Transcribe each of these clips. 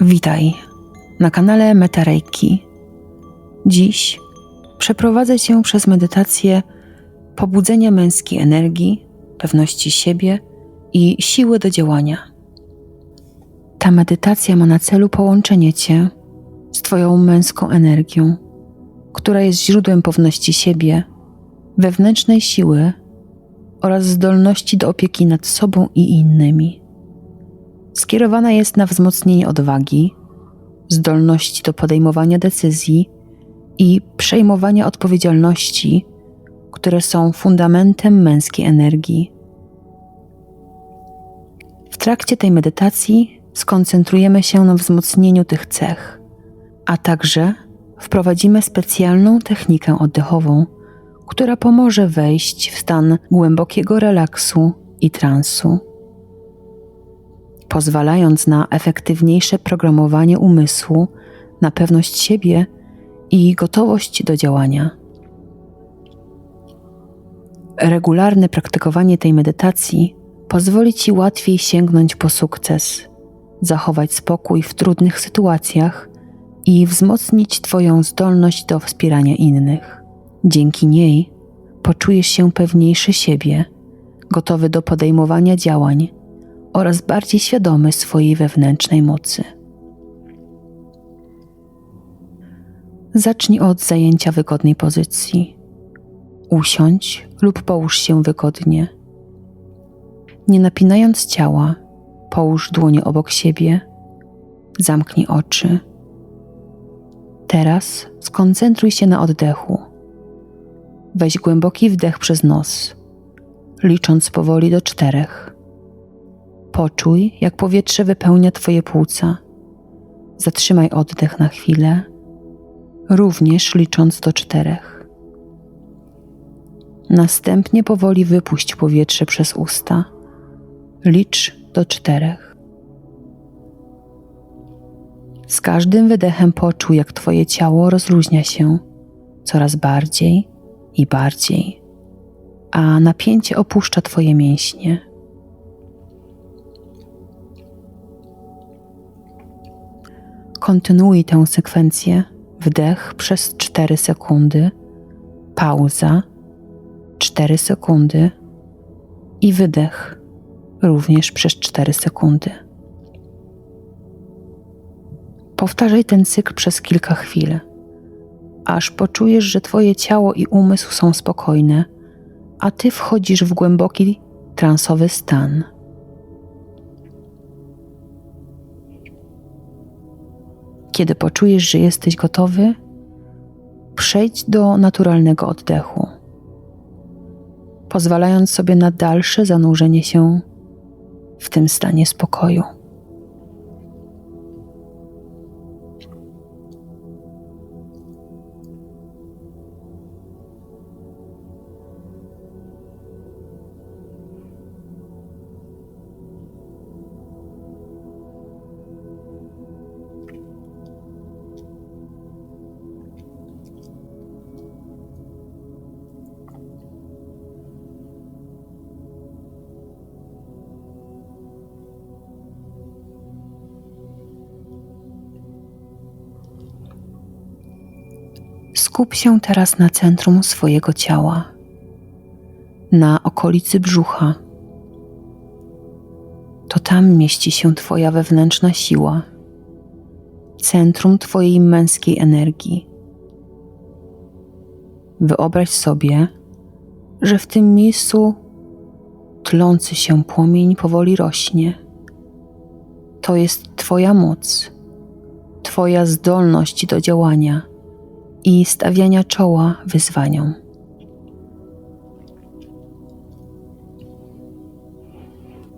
Witaj na kanale Metareiki. Dziś przeprowadzę Cię przez medytację pobudzenia męskiej energii, pewności siebie i siły do działania. Ta medytacja ma na celu połączenie Cię z Twoją męską energią, która jest źródłem pewności siebie, wewnętrznej siły oraz zdolności do opieki nad sobą i innymi. Skierowana jest na wzmocnienie odwagi, zdolności do podejmowania decyzji i przejmowania odpowiedzialności, które są fundamentem męskiej energii. W trakcie tej medytacji skoncentrujemy się na wzmocnieniu tych cech, a także wprowadzimy specjalną technikę oddechową, która pomoże wejść w stan głębokiego relaksu i transu pozwalając na efektywniejsze programowanie umysłu, na pewność siebie i gotowość do działania. Regularne praktykowanie tej medytacji pozwoli Ci łatwiej sięgnąć po sukces, zachować spokój w trudnych sytuacjach i wzmocnić Twoją zdolność do wspierania innych. Dzięki niej poczujesz się pewniejszy siebie, gotowy do podejmowania działań oraz bardziej świadomy swojej wewnętrznej mocy. Zacznij od zajęcia wygodnej pozycji. Usiądź lub połóż się wygodnie. Nie napinając ciała, połóż dłonie obok siebie, zamknij oczy. Teraz skoncentruj się na oddechu. Weź głęboki wdech przez nos, licząc powoli do czterech. Poczuj, jak powietrze wypełnia Twoje płuca. Zatrzymaj oddech na chwilę, również licząc do czterech. Następnie powoli wypuść powietrze przez usta. Licz do czterech. Z każdym wydechem poczuj, jak Twoje ciało rozluźnia się coraz bardziej i bardziej, a napięcie opuszcza Twoje mięśnie. Kontynuuj tę sekwencję. Wdech przez 4 sekundy, pauza 4 sekundy i wydech również przez 4 sekundy. Powtarzaj ten cykl przez kilka chwil, aż poczujesz, że Twoje ciało i umysł są spokojne, a Ty wchodzisz w głęboki, transowy stan. Kiedy poczujesz, że jesteś gotowy, przejdź do naturalnego oddechu, pozwalając sobie na dalsze zanurzenie się w tym stanie spokoju. Skup się teraz na centrum swojego ciała, na okolicy brzucha. To tam mieści się Twoja wewnętrzna siła, centrum Twojej męskiej energii. Wyobraź sobie, że w tym miejscu tlący się płomień powoli rośnie. To jest Twoja moc, Twoja zdolność do działania i stawiania czoła wyzwaniom.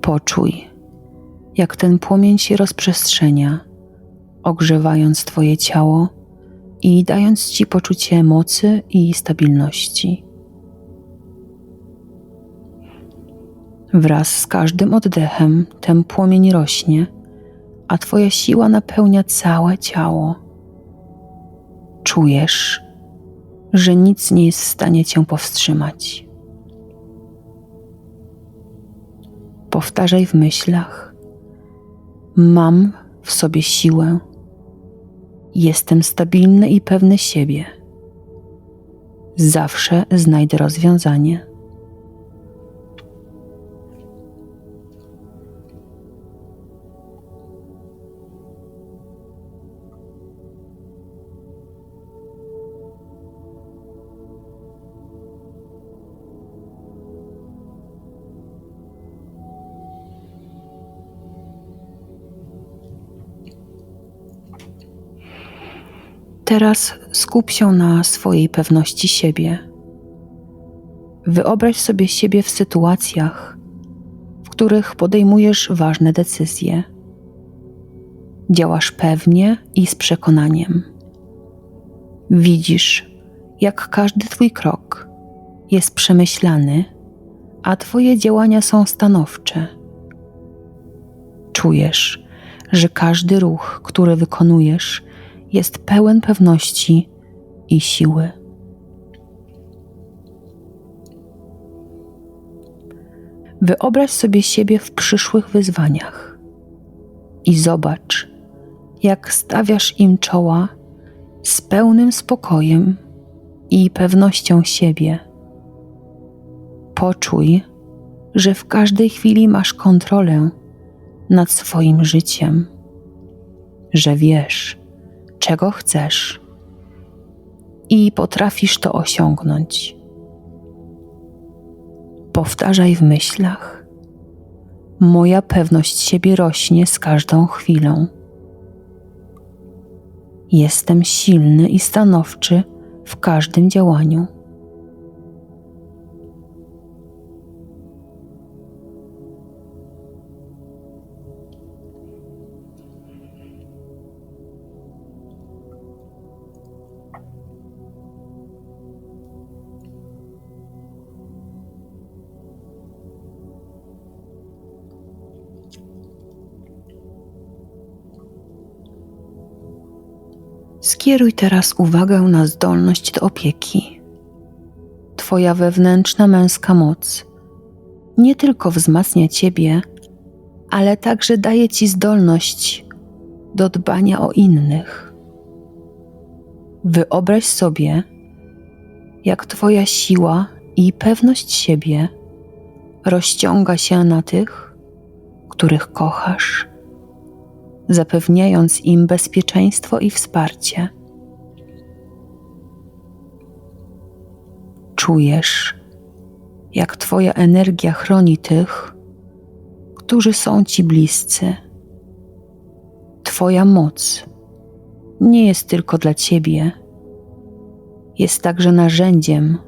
Poczuj, jak ten płomień się rozprzestrzenia, ogrzewając Twoje ciało i dając Ci poczucie mocy i stabilności. Wraz z każdym oddechem ten płomień rośnie, a Twoja siła napełnia całe ciało czujesz, że nic nie jest w stanie cię powstrzymać. Powtarzaj w myślach: Mam w sobie siłę. Jestem stabilny i pewny siebie. Zawsze znajdę rozwiązanie. Teraz skup się na swojej pewności siebie. Wyobraź sobie siebie w sytuacjach, w których podejmujesz ważne decyzje. Działasz pewnie i z przekonaniem. Widzisz, jak każdy Twój krok jest przemyślany, a Twoje działania są stanowcze. Czujesz, że każdy ruch, który wykonujesz, jest pełen pewności i siły. Wyobraź sobie siebie w przyszłych wyzwaniach i zobacz, jak stawiasz im czoła z pełnym spokojem i pewnością siebie. Poczuj, że w każdej chwili masz kontrolę nad swoim życiem, że wiesz, czego chcesz i potrafisz to osiągnąć. Powtarzaj w myślach. Moja pewność siebie rośnie z każdą chwilą. Jestem silny i stanowczy w każdym działaniu. Skieruj teraz uwagę na zdolność do opieki. Twoja wewnętrzna męska moc nie tylko wzmacnia Ciebie, ale także daje Ci zdolność do dbania o innych. Wyobraź sobie, jak Twoja siła i pewność siebie rozciąga się na tych, których kochasz zapewniając im bezpieczeństwo i wsparcie. Czujesz, jak Twoja energia chroni tych, którzy są Ci bliscy. Twoja moc nie jest tylko dla Ciebie, jest także narzędziem,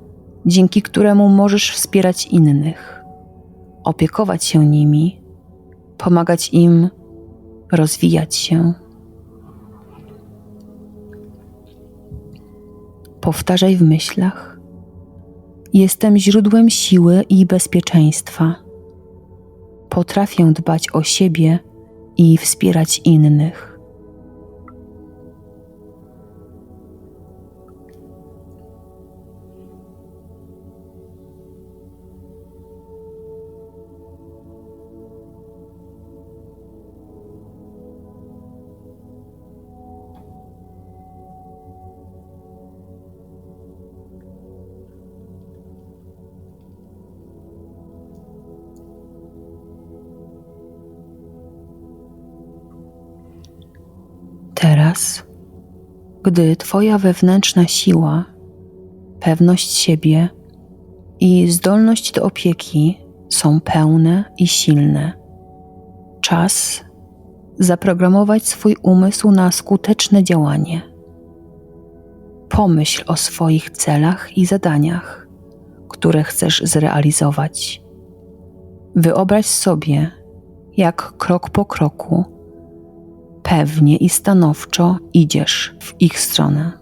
dzięki któremu możesz wspierać innych, opiekować się nimi, pomagać im rozwijać się. Powtarzaj w myślach. Jestem źródłem siły i bezpieczeństwa. Potrafię dbać o siebie i wspierać innych. Gdy Twoja wewnętrzna siła, pewność siebie i zdolność do opieki są pełne i silne, czas zaprogramować swój umysł na skuteczne działanie. Pomyśl o swoich celach i zadaniach, które chcesz zrealizować. Wyobraź sobie, jak krok po kroku pewnie i stanowczo idziesz w ich stronę.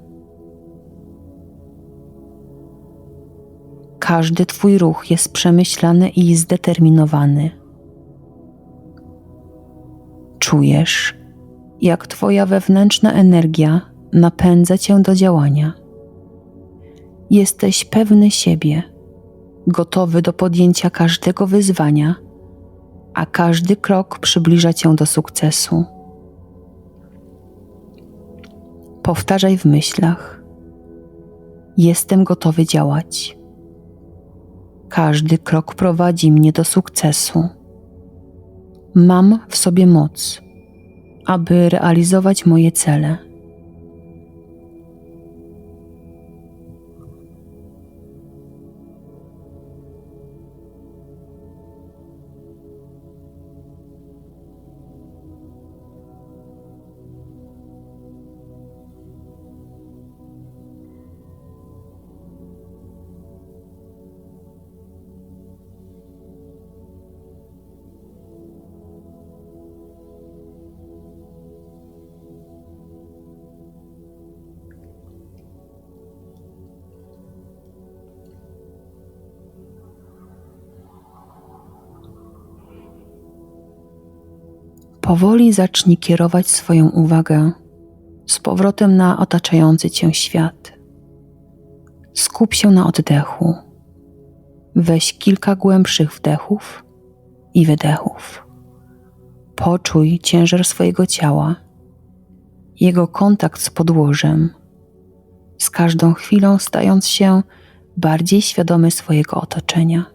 Każdy Twój ruch jest przemyślany i zdeterminowany. Czujesz, jak Twoja wewnętrzna energia napędza Cię do działania. Jesteś pewny siebie, gotowy do podjęcia każdego wyzwania, a każdy krok przybliża Cię do sukcesu. Powtarzaj w myślach: Jestem gotowy działać. Każdy krok prowadzi mnie do sukcesu. Mam w sobie moc, aby realizować moje cele. Powoli zacznij kierować swoją uwagę z powrotem na otaczający cię świat. Skup się na oddechu. Weź kilka głębszych wdechów i wydechów. Poczuj ciężar swojego ciała, jego kontakt z podłożem, z każdą chwilą stając się bardziej świadomy swojego otoczenia.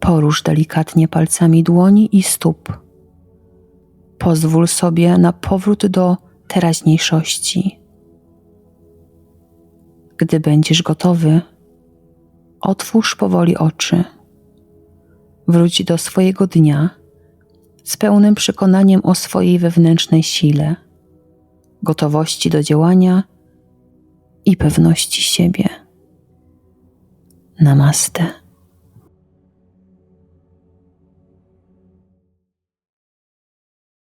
Porusz delikatnie palcami dłoni i stóp. Pozwól sobie na powrót do teraźniejszości. Gdy będziesz gotowy, otwórz powoli oczy. Wróć do swojego dnia z pełnym przekonaniem o swojej wewnętrznej sile, gotowości do działania i pewności siebie. Namaste.